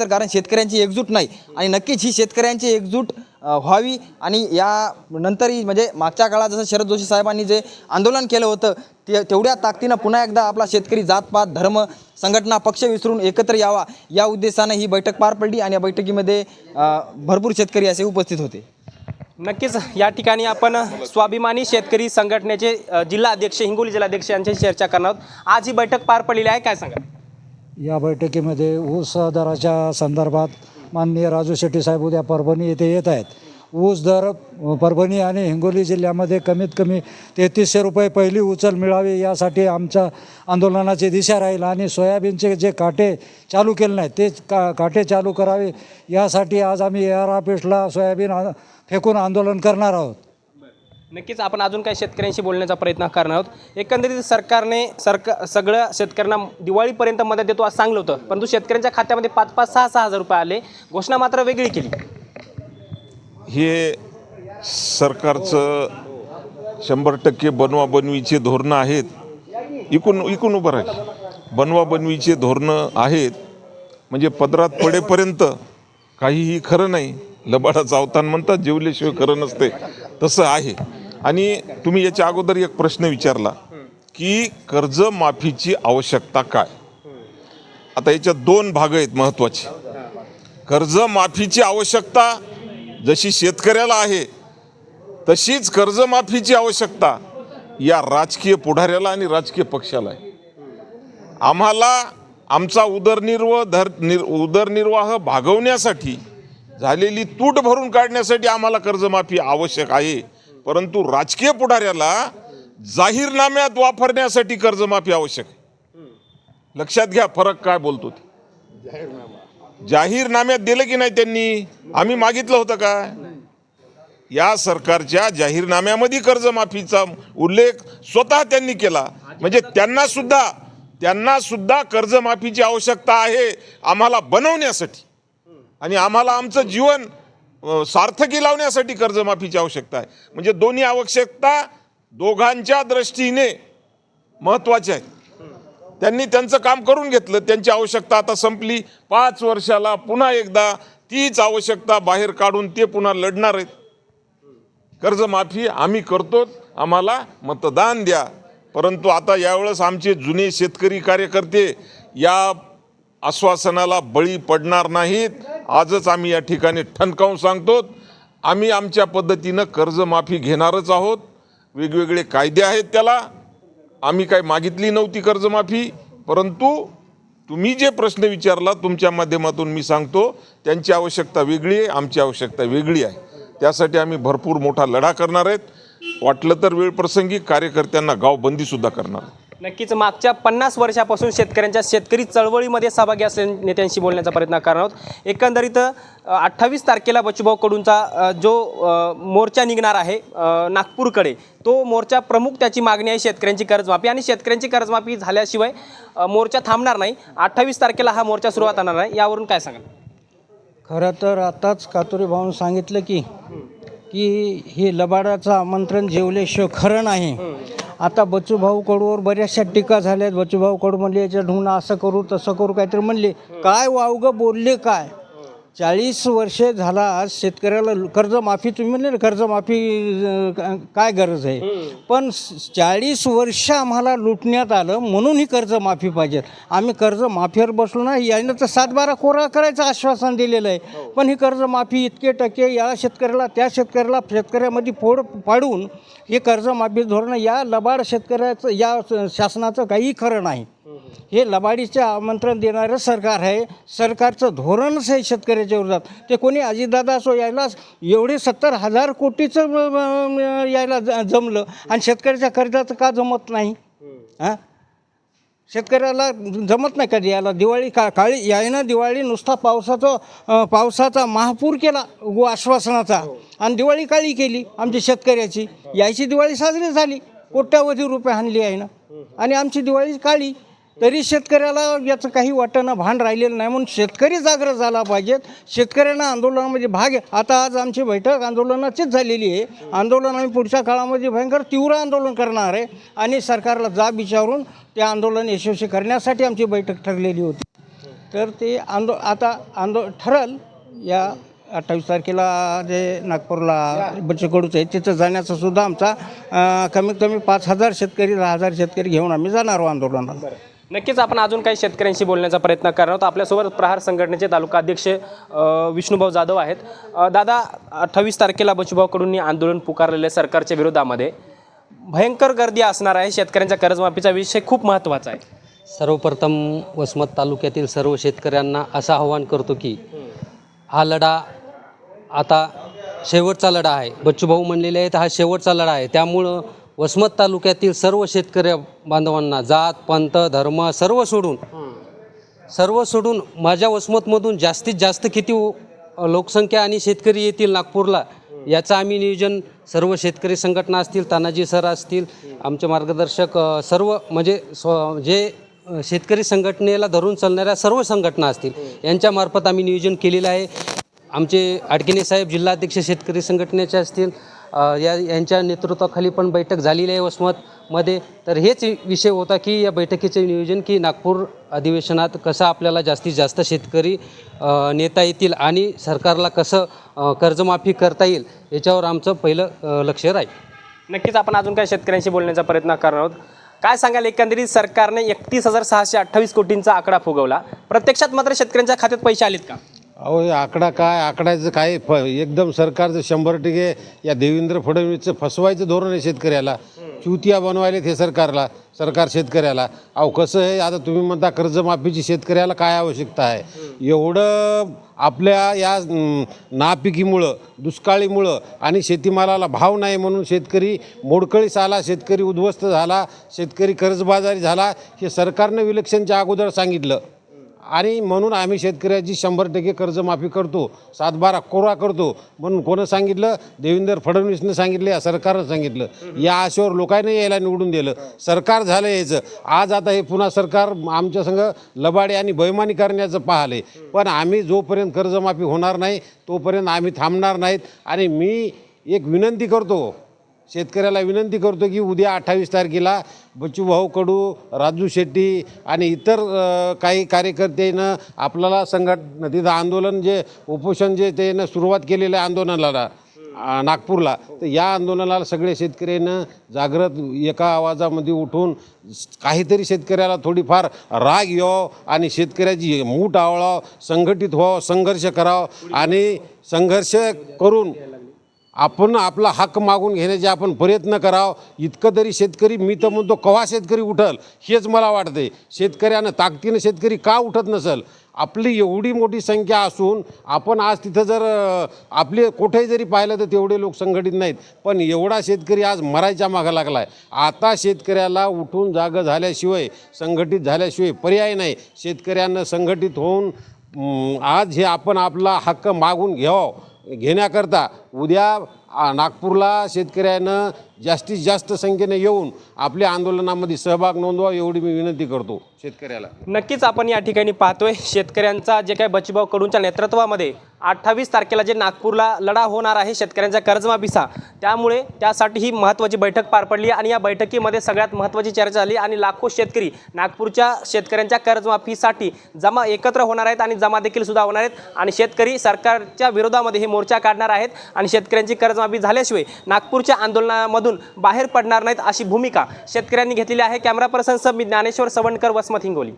तर कारण शेतकऱ्यांची एकजूट नाही. आणि नक्कीच ही शेतकऱ्यांची एकजूट व्हावी. आणि या नंतरही म्हणजे मागच्या काळात जसं शरद जोशी साहेबांनी जे आंदोलन केलं होतं ते तेवढ्या ताकदीनं पुन्हा एकदा आपला शेतकरी जातपात धर्म संघटना पक्ष विसरून एकत्र यावा. या उद्देशानं ही बैठक पार पडली आणि या बैठकीमध्ये भरपूर शेतकरी असे उपस्थित होते. नक्कीच या ठिकाणी आपण स्वाभिमानी शेतकरी संघटनेचे जिल्हा अध्यक्ष हिंगोली जिल्हाध्यक्ष यांच्याशी चर्चा करणार आहोत. आज ही बैठक पार पडलेली आहे. काय सांगा या बैठकीमध्ये ऊस दराच्या संदर्भात माननीय राजू शेट्टी साहेब उद्या परभणी येथे येत आहेत. ऊस दर परभणी आणि हिंगोली जिल्ह्यामध्ये कमीत कमी तेहतीसशे रुपये पहिली उचल मिळावी यासाठी आमच्या आंदोलनाची दिशा राहील आणि सोयाबीनचे जे काटे चालू केले नाहीत ते का काटे चालू करावे यासाठी आज आम्ही ए आर ऑफिसला सोयाबीन फेकून आंदोलन करणार आहोत. नक्कीच आपण अजून काही शेतकऱ्यांशी बोलण्याचा प्रयत्न करणार आहोत. एकंदरीत सरकारने सरकार सगळ्या शेतकऱ्यांना दिवाळीपर्यंत मदत देतो असं सांगलं होतं परंतु शेतकऱ्यांच्या खात्यामध्ये पाच पाच सहा सहा हजार रुपये आले. घोषणा मात्र वेगळी केली. हे सरकारचं शंभर टक्के बनवाबनवीचे धोरणं आहेत. इकून इकून उभं राहील. बनवाबनवीचे धोरणं आहेत. म्हणजे पदरात पडेपर्यंत काहीही खरं नाही. लबाडा चावताना म्हणतात जेवल्याशिवाय खरं नसते. तसं आहे. आणि तुम्ही याच्या अगोदर एक प्रश्न विचारला की कर्जमाफीची आवश्यकता काय? आता याच्यात दोन भाग आहेत महत्त्वाचे कर्जमाफीची आवश्यकता जशी शेतकऱ्याला आहे तशीच कर्जमाफीची आवश्यकता या राजकीय पुढाऱ्याला आणि राजकीय पक्षाला आहे. आम्हाला आमचा उदरनिर्वाह धर निर उदरनिर्वाह भागवण्यासाठी झालेली तूट भरून काढण्यासाठी आम्हाला कर्जमाफी आवश्यक आहे. परंतु राजकीय पुढाऱ्याला जाहीरनाम्यात वापरण्यासाठी कर्जमाफी आवश्यक आहे. लक्षात घ्या फरक काय बोलतो ते. जाहीरनाम्यात दिलं की नाही त्यांनी? आम्ही मागितलं होतं काय या सरकारच्या जाहीरनाम्यामध्ये कर्जमाफीचा उल्लेख स्वतः त्यांनी केला. म्हणजे त्यांना सुद्धा त्यांना सुद्धा कर्जमाफीची आवश्यकता आहे आम्हाला बनवण्यासाठी. आणि आम्हाला आमचं जीवन सार्थकी लावण्यासाठी कर्जमाफीची आवश्यकता आहे. म्हणजे दोन्ही आवश्यकता दोघांच्या दृष्टीने महत्त्वाच्या आहेत. त्यांनी त्यांचं काम करून घेतलं त्यांची आवश्यकता आता संपली. पाच वर्षाला पुन्हा एकदा तीच आवश्यकता बाहेर काढून ते पुन्हा लढणार आहेत. कर्जमाफी आम्ही करतो आम्हाला मतदान द्या. परंतु आता यावेळेस आमचे जुने शेतकरी कार्यकर्ते या आश्वासनाला बळी पडणार नाहीत. आजच आम्ही या ठिकाणी ठणकावून सांगतो आम्ही आमच्या पद्धतीनं कर्जमाफी घेणारच आहोत. वेगवेगळे कायदे आहेत त्याला. आम्ही काय मागितली नव्हती कर्जमाफी परंतु तुम्ही जे प्रश्न विचारला तुमच्या माध्यमातून मी सांगतो त्यांची आवश्यकता वेगळी आहे आमची आवश्यकता वेगळी आहे. त्यासाठी आम्ही भरपूर मोठा लढा करणार आहेत. वाटलं तर वेळप्रसंगी कार्यकर्त्यांना गावबंदीसुद्धा करणार नक्कीच मागच्या पन्नास वर्षापासून शेतकऱ्यांच्या शेतकरी चळवळीमध्ये सहभागी असलेल्या नेत्यांशी बोलण्याचा प्रयत्न करणार आहोत. एकंदरीत अठ्ठावीस तारखेला बचूभाऊ कडूंचा जो मोर्चा निघणार आहे नागपूरकडे तो मोर्चा प्रमुख त्याची मागणी आहे शेतकऱ्यांची कर्जमाफी आणि शेतकऱ्यांची कर्जमाफी झाल्याशिवाय मोर्चा थांबणार नाही. अठ्ठावीस तारखेला हा मोर्चा सुरुवात होणार आहे. यावरून काय सांगाल? खरं तर आताच कातुरी भाऊन सांगितलं की की हे लबाडाचं आमंत्रण जेवल्याशिवाय खरं नाही. आता बचूभाऊ कडूवर बऱ्याचशा टीका झाल्यात. बचूभाऊ कडू म्हणले याच्या ढुंगण असं करू तसं करू काहीतरी म्हणले. काय वावगं बोलले काय? चाळीस वर्षे झाला आज शेतकऱ्याला कर्जमाफी तुम्ही म्हणले ना कर्जमाफी अं, काय गरज आहे? पण चाळीस वर्ष आम्हाला लुटण्यात आलं म्हणून ही कर्जमाफी पाहिजे. आम्ही कर्जमाफीवर बसलो ना यानं तर सात बारा कोरा करायचं आश्वासन दिलेलं आहे. पण ही कर्जमाफी इतके टक्के या शेतकऱ्याला त्या शेतकऱ्याला शेतकऱ्यामध्ये फोड पाडून हे कर्जमाफी धोरण या लबाड शेतकऱ्याचं या शासनाचं काही खरं नाही. हे लबाडीचे आमंत्रण देणारं सरकार आहे. सरकारचं धोरणच आहे शेतकऱ्याच्या विरोधात. ते कोणी अजितदादा असो यायला एवढे सत्तर हजार कोटीचं यायला ज- जमलं. आणि शेतकऱ्याच्या कर्जाचं का जमत नाही? हां? शेतकऱ्याला जमत नाही कधी. याला दिवाळी का काळी यायनं दिवाळी नुसता पावसाचं पावसाचा महापूर केला व आश्वासनाचा. आणि दिवाळी काळी केली आमच्या शेतकऱ्याची. यायची दिवाळी साजरी झाली. कोट्यावधी रुपये आणली आहे ना आणि आमची दिवाळी काळी. तरी शेतकऱ्याला याचं काही वाटणं भान राहिलेलं नाही म्हणून शेतकरी जागृत झाला पाहिजेत शेतकऱ्यांना आंदोलनामध्ये भाग आता आज आमची बैठक आंदोलनाचीच झालेली आहे. आंदोलन आम्ही पुढच्या काळामध्ये भयंकर तीव्र आंदोलन करणार आहे आणि सरकारला जाब विचारून ते आंदोलन यशस्वी करण्यासाठी आमची बैठक ठरलेली होती. तर ते आंदो आता आंदो ठरल या अठ्ठावीस तारखेला जे नागपूरला बच्चू आहे तिथं जाण्याचा सुद्धा आमचा कमीत कमी पाच हजार शेतकरी दहा हजार शेतकरी घेऊन आम्ही जाणार आहोत आंदोलनाला. नक्कीच आपण अजून काही शेतकऱ्यांशी बोलण्याचा प्रयत्न करणार आहोत. आपल्यासोबत प्रहार संघटनेचे तालुका अध्यक्ष विष्णुभाऊ जाधव आहेत. दादा अठ्ठावीस तारखेला बचूभाऊ आंदोलन पुकारलेले सरकारच्या विरोधामध्ये. भयंकर गर्दी असणार आहे. शेतकऱ्यांच्या कर्जमाफीचा विषय खूप महत्त्वाचा आहे. सर्वप्रथम वसमत तालुक्यातील सर्व शेतकऱ्यांना असं आवाहन करतो की हा लढा आता शेवटचा लढा आहे. बच्चूभाऊ म्हणलेले आहेत हा शेवटचा लढा आहे. त्यामुळं वसमत तालुक्यातील सर्व शेतकरी बांधवांना जात पंथ धर्म सर्व सोडून सर्व सोडून माझ्या वसमतमधून जास्तीत जास्त किती लोकसंख्या आणि शेतकरी येतील नागपूरला याचं आम्ही नियोजन सर्व शेतकरी संघटना असतील तानाजी सर असतील आमचे मार्गदर्शक सर्व म्हणजे स्व जे शेतकरी संघटनेला धरून चालणाऱ्या सर्व संघटना असतील यांच्यामार्फत आम्ही नियोजन केलेलं आहे. आमचे आडकिने साहेब जिल्हाध्यक्ष शेतकरी संघटनेचे असतील या यांच्या नेतृत्वाखाली पण बैठक झालेली आहे वसमतमध्ये. तर हेच विषय होता की या बैठकीचे नियोजन की नागपूर अधिवेशनात कसं आपल्याला जास्तीत जास्त शेतकरी नेता येतील आणि सरकारला कसं कर्जमाफी करता येईल याच्यावर आमचं पहिलं लक्ष राहील. नक्कीच आपण अजून काही शेतकऱ्यांशी बोलण्याचा प्रयत्न करणार आहोत. काय सांगाल एकंदरीत सरकारने एकतीस हजार सहाशे अठ्ठावीस कोटींचा आकडा फुगवला. प्रत्यक्षात मात्र शेतकऱ्यांच्या खात्यात पैसे आलेत का? अहो हे आकडा काय? आकडायचं काय? फ एकदम सरकारचं शंभर टक्के या देवेंद्र फडणवीसचं फसवायचं धोरण आहे शेतकऱ्याला. चुतिया बनवायलेत हे सरकारला सरकार शेतकऱ्याला. अहो कसं आहे? आता तुम्ही म्हणता कर्जमाफीची शेतकऱ्याला काय आवश्यकता आहे? एवढं आपल्या या नापिकीमुळं दुष्काळीमुळं आणि शेतीमालाला भाव नाही म्हणून शेतकरी मोडकळीस आला शेतकरी उद्ध्वस्त झाला शेतकरी कर्जबाजारी झाला हे सरकारनं विलक्षणच्या अगोदर सांगितलं. आणि म्हणून आम्ही शेतकऱ्याची शंभर टक्के कर्जमाफी करतो सातबारा कोरा करतो. म्हणून कोणं सांगितलं? देवेंद्र फडणवीसनं सांगितलं या सरकारनं सांगितलं. या आशेवर लोकांनी यायला निवडून दिलं. सरकार झालं यायचं आज आता हे पुन्हा सरकार आमच्या संघ लबाडे आणि बैमानी करण्याचं पाहले पण आम्ही जोपर्यंत कर्जमाफी होणार नाही तोपर्यंत आम्ही थांबणार नाहीत. आणि मी एक विनंती करतो शेतकऱ्याला विनंती करतो की उद्या अठ्ठावीस तारखेला बच्चूभाऊ कडू राजू शेट्टी आणि इतर काही कार्यकर्त्यानं आपल्याला संघट तिथं आंदोलन जे उपोषण जे त्यानं सुरुवात केलेलं आहे आंदोलनाला नागपूरला तर या आंदोलनाला सगळे शेतकऱ्यानं जागृत एका आवाजामध्ये उठून काहीतरी शेतकऱ्याला थोडीफार राग यावं आणि शेतकऱ्याची मूठ आवळावं संघटित व्हावं संघर्ष करावं आणि संघर्ष करून आपण आपला हक्क मागून घेण्याचे आपण प्रयत्न करावं. इतकं तरी शेतकरी मी तर म्हणतो कवा शेतकरी उठल? हेच मला वाटते शेतकऱ्यानं ताकदीनं शेतकरी का उठत नसेल? आपली एवढी मोठी संख्या असून आपण आज तिथं जर आपले कुठेही जरी पाहिलं तर तेवढे लोक संघटित नाहीत. पण एवढा शेतकरी आज मरायच्या मागं लागला आहे आता शेतकऱ्याला उठून जागं झाल्याशिवाय संघटित झाल्याशिवाय पर्याय नाही. शेतकऱ्यांना संघटित होऊन आज हे आपण आपला हक्क मागून घ्यावं. घेण्याकरता उद्या नागपूरला शेतकऱ्यानं जास्तीत जास्त संख्येने येऊन आपल्या आंदोलनामध्ये सहभाग नोंदवा एवढी मी विनंती करतो शेतकऱ्याला. नक्कीच आपण या ठिकाणी पाहतोय शेतकऱ्यांचा जे काही बचूभाऊ कडूंच्या नेतृत्वामध्ये अठ्ठावीस तारखेला जे नागपूरला लढा होणार आहे शेतकऱ्यांच्या कर्जमाफीचा त्यामुळे त्यासाठी ही महत्त्वाची बैठक पार पडली आणि या बैठकीमध्ये सगळ्यात महत्त्वाची चर्चा झाली आणि लाखो शेतकरी नागपूरच्या शेतकऱ्यांच्या कर्जमाफीसाठी जमा एकत्र होणार आहेत आणि जमा देखील सुद्धा होणार आहेत. आणि शेतकरी सरकारच्या विरोधामध्ये हे मोर्चा काढणार आहेत आणि शेतकऱ्यांची कर्जमाफी झाल्याशिवाय नागपूरच्या आंदोलनामधून बाहेर पडणार नाहीत अशी भूमिका शेतकऱ्यांनी घेतलेली आहे. कॅमेरा पर्सन सब मी ज्ञानेश्वर सवंडकर वसमत हिंगोली.